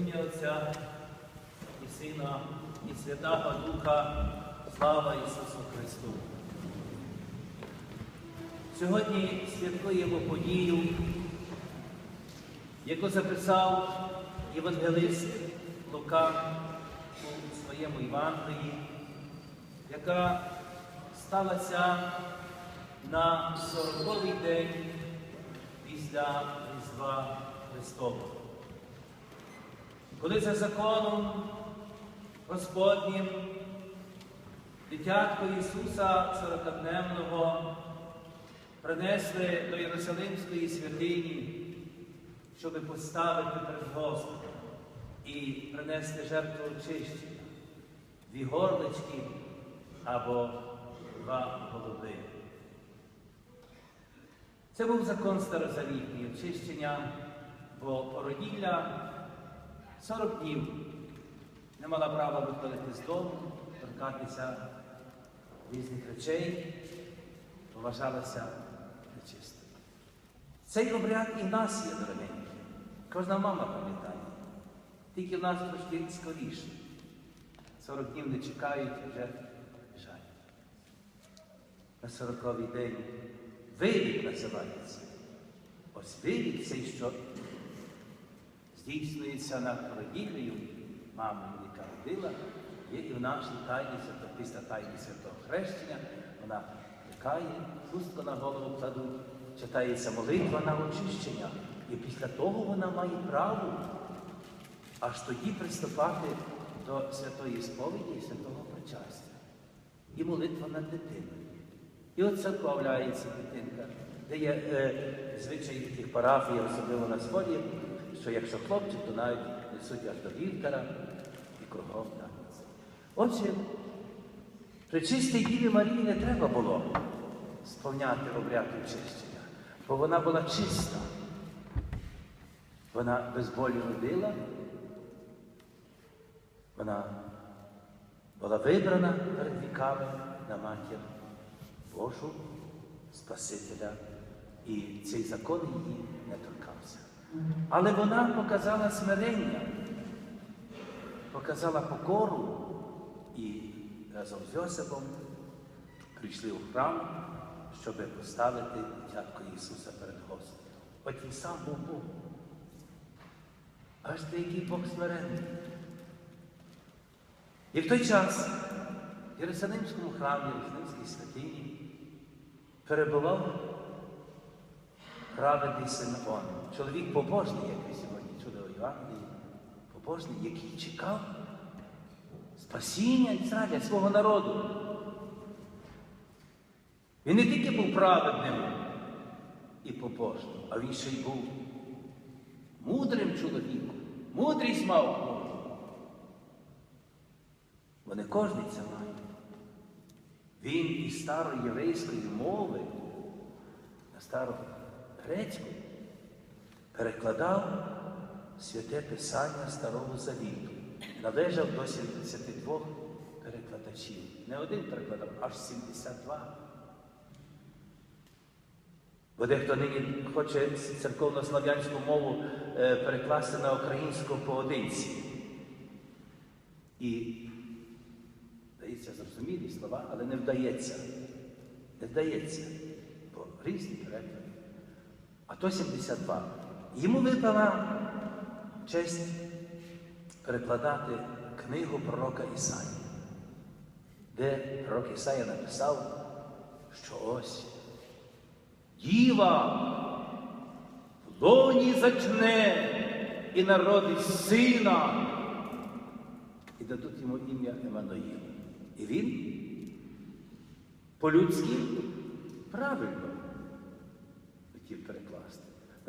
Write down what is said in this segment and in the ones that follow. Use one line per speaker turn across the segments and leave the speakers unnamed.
ім'я Отця і Сина, і Святого Духа, слава Ісусу Христу. Сьогодні святкуємо подію, яку записав євангелист Лука у своєму Євангелії, яка сталася на 40-й день після Різдва Христового. Коли за законом Господнім дитятко Ісуса Сорокадневного принесли до Єрусалимської святині, щоб поставити перед Господом і принести жертву очищення, дві горлички або два голуби. Це був закон старозавітний очищення, бо породілля 40 днів не мала права виходити з дому, торкатися різних речей, вважалася нечистою. Цей обряд і в нас є дорогенький. Кожна мама пам'ятає. Тільки в нас трошки скоріше. 40 днів не чекають вже біжать. На 40-й день вивід називається. Ось вивід цей, що здійснюється над породіллею мами, яка родила, є і в нашій тайні свято, після тайні святого хрещення. Вона лякає, хустку на голову кладуть, читається молитва на очищення. І після того вона має право аж тоді приступати до святої сповіді і святого причастя. І молитва над дитиною. І от церковляється дитинка, де є е, звичаї таких парафій, особливо на сході, що якщо хлопчик, то навіть несуть аж до вівтара і кругом танець. Отже, при чистій Діві Марії не треба було сповняти обряд очищення, бо вона була чиста. Вона без болю родила, вона була вибрана перед віками на матір Божу, Спасителя, і цей закон її не торкався. Але вона показала смирення, показала покору і разом з Йосипом прийшли у храм, щоб поставити дитятко Ісуса перед Господом. От він сам був Бог. Аж ти який Бог смиренний. І в той час в Єрусалимському храмі, Єрусалимській святині, перебував праведний Симеон, чоловік побожний, як ви сьогодні чули у Євангелії, побожний, який чекав спасіння Ізраїля, свого народу. Він не тільки був праведним і побожним, а він ще й був мудрим чоловіком, мудрість мав не кожний це має. Він із старої єврейської мови на стару грецьку перекладав святе Писання Старого Завіту. Належав до 72 перекладачів. Не один перекладав, аж 72. Бо дехто нині хоче церковно-слав'янську мову е, перекласти на українську поодинці. І Вдається зрозумілі слова, але не вдається. Не вдається. Бо різні переклади. А то 72. Йому випала честь перекладати книгу пророка Ісаї, де пророк Ісая написав, що ось діва в лоні зачне і народить сина, і дадуть йому ім'я Еммануїл. І він по-людськи правильно.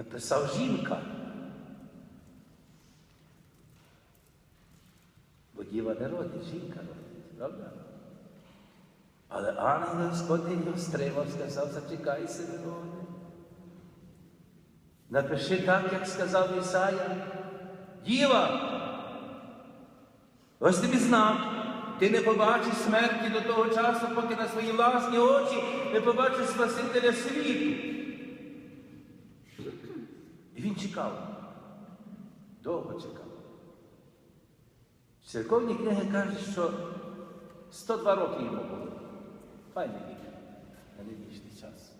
Написав жінка. Бо діва не родить, жінка родить, правда? Але ангел Господь його стримав, сказав, зачекай, Симеоне. Напиши так, як сказав Ісая. Діва, ось тобі знак. Ти не побачиш смерті до того часу, поки на свої власні очі не побачиш Спасителя світу. І він чекав, довго чекав. Церковні книги кажуть, що 102 роки йому було. Файний вік, на нинішній час.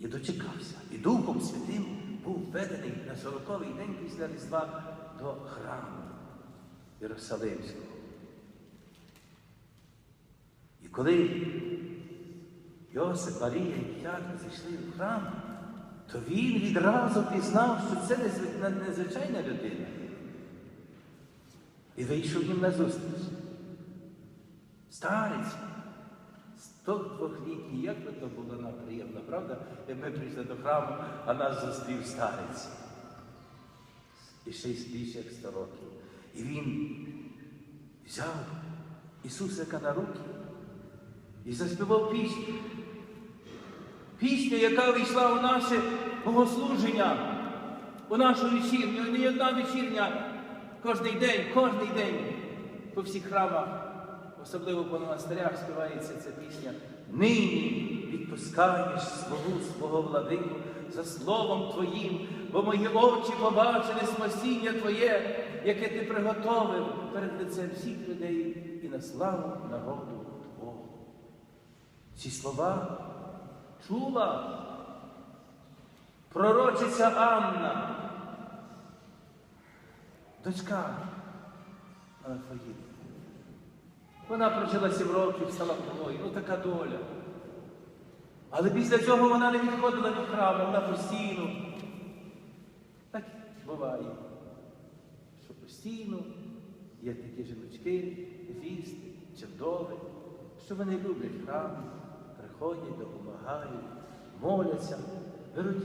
І дочекався. І Духом Святим був введений на 40-й день після Різдва до храму Єрусалимського. І коли Йосип, Марія і дитятко зайшли в храм, то він відразу пізнав, що це незвичайна людина. І вийшов їм на зустріч. Старець, 102-літній, як би то було нам приємно, правда? Ми прийшли до храму, а нас зустрів старець. І ще й більше як 100 років. І він взяв Ісусика на руки і заспівав пісню. Пісню, яка війшла у наше богослуження, у нашу вечірню, не одна вечірня, кожний день, кожний день по всіх храмах, особливо по монастирях, співається ця пісня. Нині відпускаєш свого свого владику за словом Твоїм, бо мої очі побачили спасіння Твоє, яке ти приготовив перед лицем всіх людей і на славу народу Твого. Ці слова чула пророчиця Анна, дочка Анафаїда. Вона прожила сім років, стала вдовою, ну така доля. Але після цього вона не відходила від храму, вона постійно. Так буває, що постійно є такі жіночки, ефісти, чи вдови, що вони люблять храм, приходять, допомагають, моляться, беруть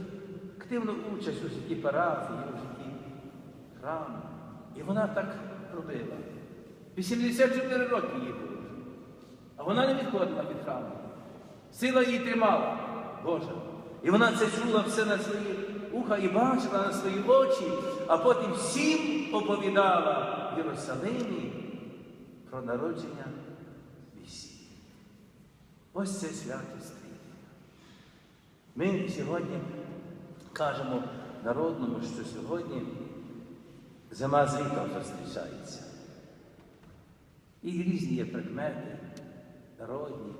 активну участь у житті парафії, у житті храму. І вона так робила. 84 роки їй було. А вона не відходила від храму. Сила її тримала, Божа. І вона це чула все на свої уха і бачила на свої очі, а потім всім оповідала в Єрусалимі про народження. Ось це свято стрітення. Ми сьогодні кажемо народному, що сьогодні зима з літом зустрічається. І різні є предмети, народні.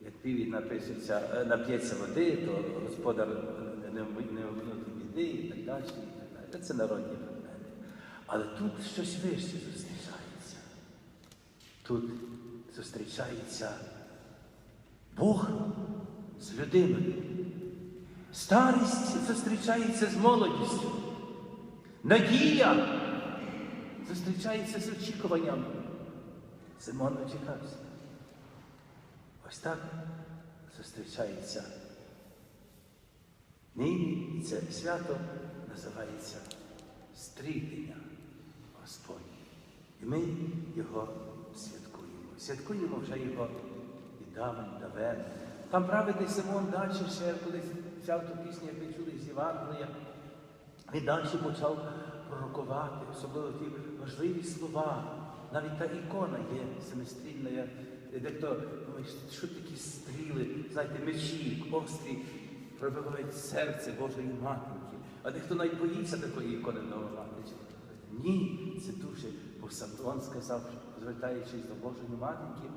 Як напишеться, е, нап'ється води, то господар не, не біди і так далі. І так далі. Це народні предмети. Але тут щось вище зустрічається. Тут зустрічається Бог з людиною. Старість зустрічається з молодістю. Надія зустрічається з очікуванням. Симон очікався. Ось так зустрічається. Нині це свято називається стрітення Господнє. І ми його святкуємо. Святкуємо вже його давен, давен. Там праведний Симон далі ще колись взяв ту пісню, як ви чули з Євангелія. Він далі почав пророкувати, особливо ті важливі слова. Навіть та ікона є семистрільна. Дехто що такі стріли, знаєте, мечі, острі пробивають серце Божої матінки. А дехто навіть боїться такої ікони новоматичі. Ні, це дуже, бо Самсон сказав, звертаючись до Божої матінки,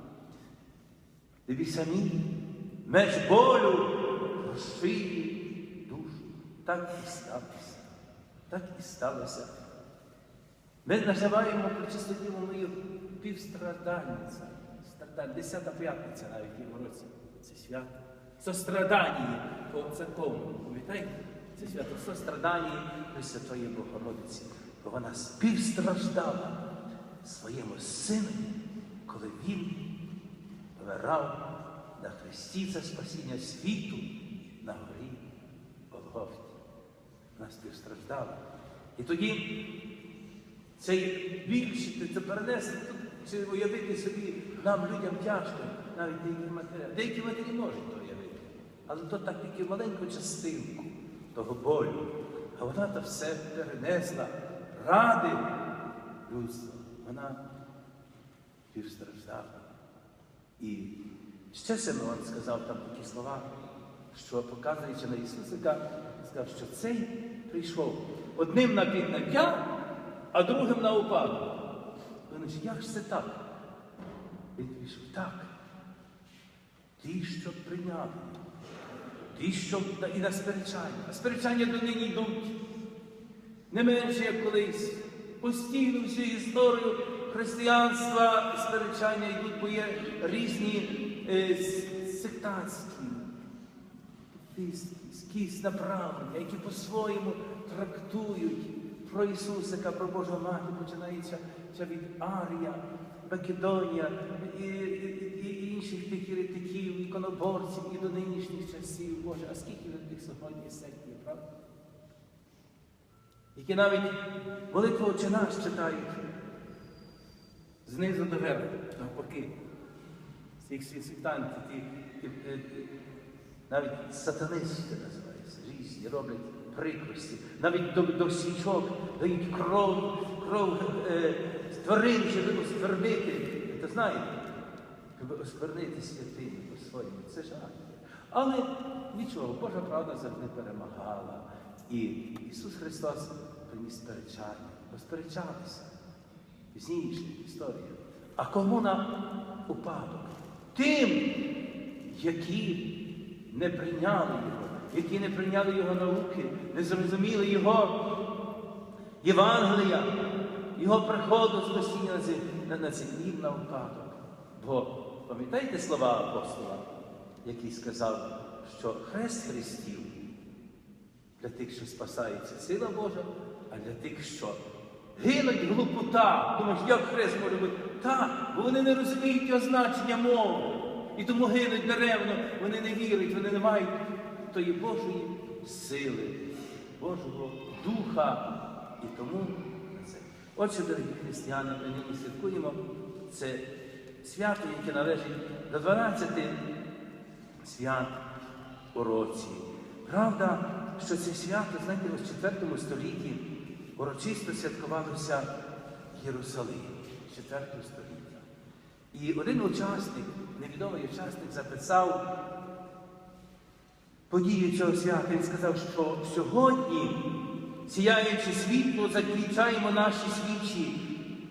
тобі самі меч болю розшиє душу. Так і сталося. Так і сталося. Ми називаємо причисту Діву Мою півстрадальниця. Страдальниця. Десята п'ятниця навіть в році. Це свято. Сострадання по церковному. Пам'ятаєте? Це свято сострадання Пресвятої Богородиці. Бо вона співстраждала своєму синові, коли він вмирав на хресті за спасіння світу на горі Голгофті. Вона співстраждала. І тоді цей біль, це перенести чи уявити собі, нам, людям тяжко, навіть деякі матері. Деякі матері можуть то уявити. Але то так тільки маленьку частинку того болю. А вона то все перенесла ради людства. Вона півстраждала. І ще Симеон сказав там такі слова, що показуючи на Ісусика, сказав, що цей прийшов одним на підняття, а другим на упадок. Вони ж, як ж це так? Він пішов, так. Ті, що прийняли. Ті, що і на сперечання. А сперечання донині йдуть. Не менше, як колись. Постійно всю історію християнства сперечання йдуть, бо є різні е, сектантські, якісь направлення, які по-своєму трактують про Ісусика, про Божу Матір, починається від Арія, Македонія і, і, і інших тих еретиків, іконоборців і до нинішніх часів. Боже, а скільки тих сьогодні сект є, правда? Які навіть «Отче наш читають знизу до верху, навпаки. Цих всіх сектантів, ті, ті, е, е, навіть сатанисти називаються, різні, роблять прикрості, навіть до, до свічок дають кров, кров е, тварин, щоб осквернити. Ви знаєте, щоб осквернити святими по-своєму. Це жах. Але нічого, Божа правда завжди перемагала. І Ісус Христос приніс сперечання, посперечалися. Пізніше історія. А кому на упадок? Тим, які не прийняли Його, які не прийняли Його науки, не зрозуміли Його Євангелія, Його приходу спасіння на на землі на упадок. Бо пам'ятаєте слова апостола, який сказав, що хрест Христів для тих, що спасається сила Божа, а для тих, що гинуть глупота. Думаєш, як хрест може бути? Так, бо вони не розуміють його значення мови. І тому гинуть даремно, вони не вірять, вони не мають тої Божої сили, Божого Духа. І тому це. Отже, дорогі християни, ми нині святкуємо це свято, яке належить до 12 свят у році. Правда, що це свято, знаєте, у 4 столітті урочисто святкувалося в Єрусалимі, 4 століття. І один учасник, невідомий учасник, записав подію цього свята. Він сказав, що сьогодні, сіяючи світло, заключаємо наші свічі,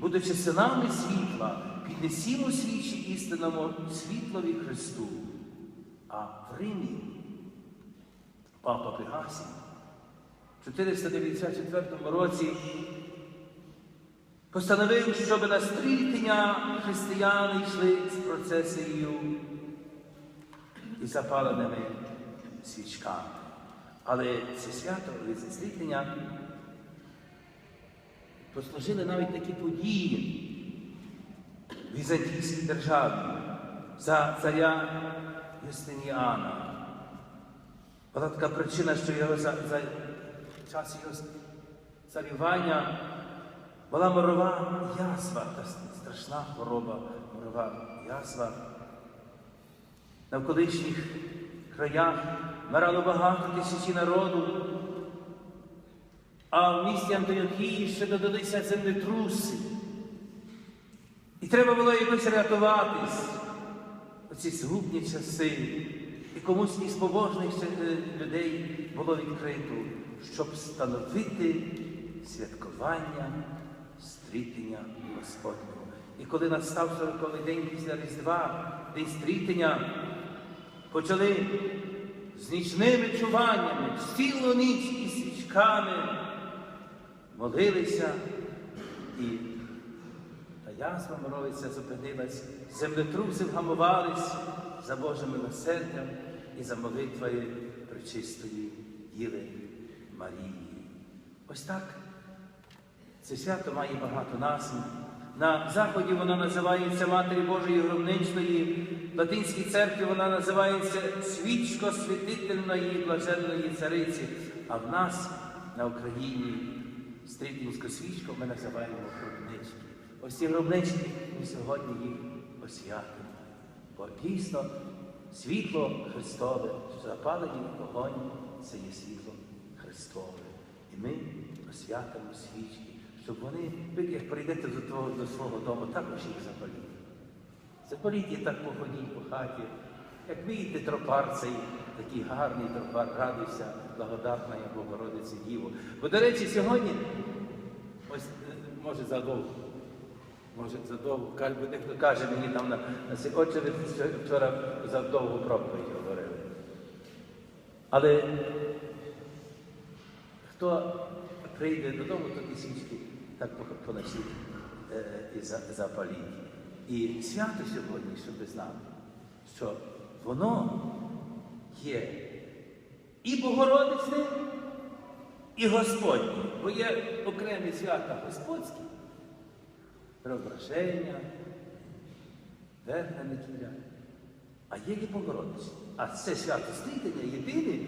будучи синами світла, піднесімо свічі істинному світлові Христу. А в Римі Папа Пегасій в 494 році постановив, щоб на стрітення християни йшли з процесією і запаленими свічками. Але це свято, це стрітення послужили навіть такі події в Візантійській державі за царя Юстиніана. Була така причина, що його за, за час його царювання була морова язва, та страшна хвороба, морова язва. На колишніх краях вмирало багато тисячі народу, а в місті Антиохії ще додалися землетруси. І треба було якось рятуватись оці згубні часи. І комусь із побожних е, людей було відкрито, щоб встановити святкування стрітення Господнього. І коли настав 40 день після Різдва, день стрітення, почали з нічними чуваннями, цілу ніч із свічками молилися і та язва моровиця зупинилась, землетруси вгамувались за Божим милосердям і за молитвою пречистої Діви Марії. Ось так це свято має багато назв. На Заході воно називається Матері Божої Громничної, в Латинській церкві вона називається свічко святительної блаженної цариці. А в нас на Україні стрітинську свічку ми називаємо гробнички. Ось ці гробнички ми сьогодні їх освятимо. Бо дійсно світло Христове, запалені вогонь це є світло Христове. І ми освятимо свічки, щоб вони, ви як прийдете до, того, до свого дому, також їх запаліть. Запаліть і так походіть по хаті. Як видите, тропар цей, такий гарний тропар, радуйся, благодатна Богородиці Діво. Бо, до речі, сьогодні ось е, може задовго. Може задовго. Дехто каже мені там на, отче, вчора задовго проповідь говорили. Але хто прийде додому, то ті свічки так по- поносіть е, і запаліть. І свято сьогодні, щоб ви знали, що воно є і Богородичне, і Господнє. Бо є окремі свята Господські, Преображення, Верхня неділя, а є і Богородиця. А це свято Слідення єдине,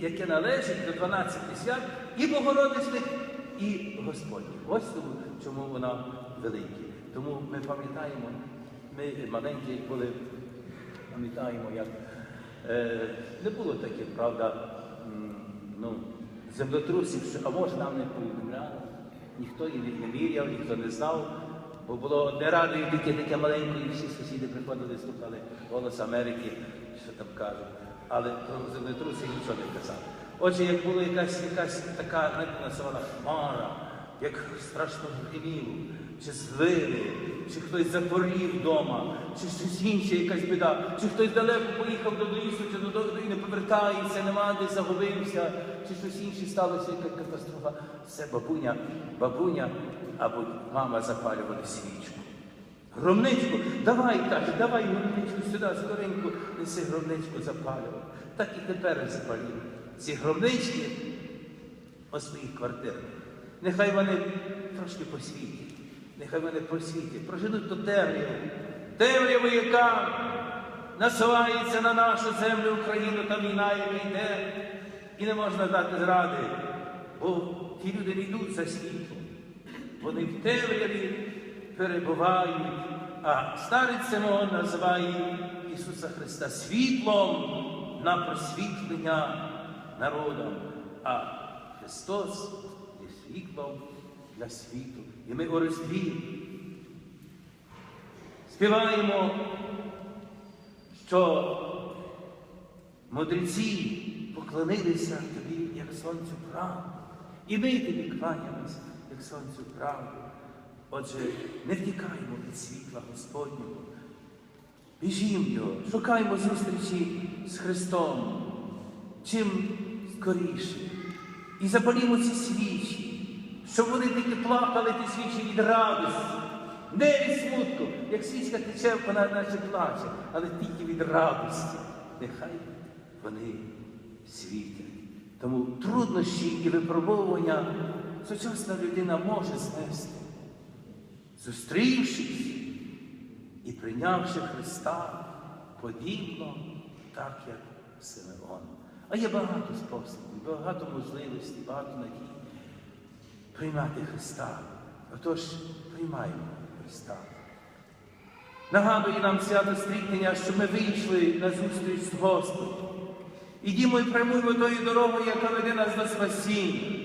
яке, належить до 12 свят і Богородичних, і Господніх. Ось тому, чому вона велика. Тому ми пам'ятаємо, ми маленькі були, пам'ятаємо, як е, не було таких, правда, ну, землетрусів, що, а може нам не повідомляли, ніхто її не міряв, ніхто не знав. Бо було одне радіо, тільки таке маленьке, і всі сусіди приходили, слухали голос Америки, що там кажуть. Але про землетруси нічого не казали. Отже, як була якась, якась така, знаєте, називала хмара, як страшно гриміло, чи звили, чи хтось захворів вдома, чи щось інше, якась біда, чи хтось далеко поїхав до лісу, чи додому і не повертається, нема де загубився, чи щось інше сталося, яка катастрофа. Все бабуня, бабуня або мама запалювали свічку. Громничку, давай, каже, давай громничку сюди, скоренько неси громничку запалювати. Так і тепер запалюємо. Ці громнички у своїх квартирах. Нехай вони трошки посвітять, нехай вони посвітять, проженуть ту темряву, темряву, яка насувається на нашу землю Україну, та війна, яка йде, і не можна дати зради, бо ті люди не йдуть за світлом. Вони в темряві перебувають, а старець Симон називає Ісуса Христа світлом на просвітлення народам. А Христос є світлом для світу. І ми у Різдві співаємо, що мудреці поклонилися тобі, як сонцю правду. І ми тобі кланяємося, як сонцю правду. Отже, не втікаємо від світла Господнього. Біжімо шукаємо зустрічі з Христом. Чим скоріше. І запалімо ці свічі, щоб вони тільки плакали ті свічі від радості, не від смутку. Як свічка тече, вона наче плаче, але тільки від радості. Нехай вони світять. Тому труднощі і випробовування сучасна людина може знести, зустрівшись і прийнявши Христа подібно, так як Симеон. А є багато способів, багато можливостей, багато надій приймати Христа. Отож, приймаємо Христа. Нагадує нам свято стрітнення, що ми вийшли на зустріч з Господом. Ідімо і прямуємо тою дорогою, яка веде нас до спасіння.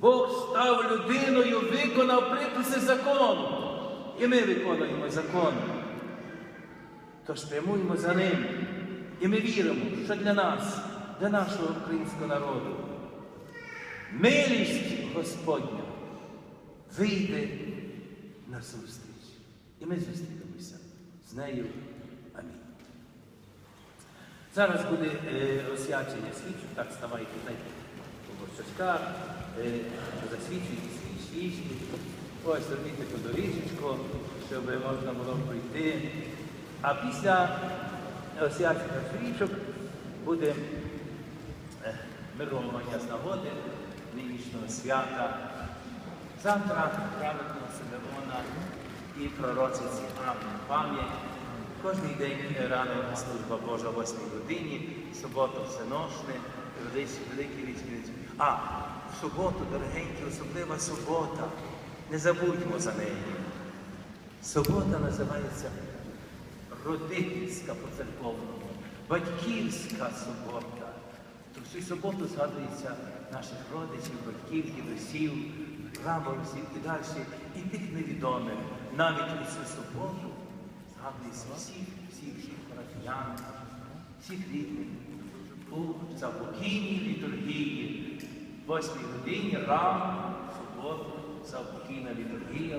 Бог став людиною, виконав приписи закону. І ми виконуємо закон. Тож прямуємо за ним. І ми віримо, що для нас, для нашого українського народу, милість Господня вийде на зустріч. І ми зустрінемося з нею. Амінь. Зараз буде е, освячення свічок, так ставайте по борщачках, засвічуйте свої свічки. Ось робіть таку доріжечку, щоб можна було пройти. А після освячення свічок буде е, мировання з нагоди нинішнього свята. Завтра праведного Симеона і пророчиці Анни пам'ять. Кожний день рано служба Божа о 8 годині, суботу всеношне, великий великий вічний. А в суботу, дорогенькі, особлива субота. Не забудьмо за неї. Субота називається родительська по церковному, батьківська субота. То всю суботу згадується наших родичів, батьків, дідусів, праборців і далі, і тих невідомих. Навіть у цю суботу згадується всіх, всіх, всіх парафіян, всіх рідних. У заупокійній літургії, в 8 годині рано, в суботу, заупокійна літургія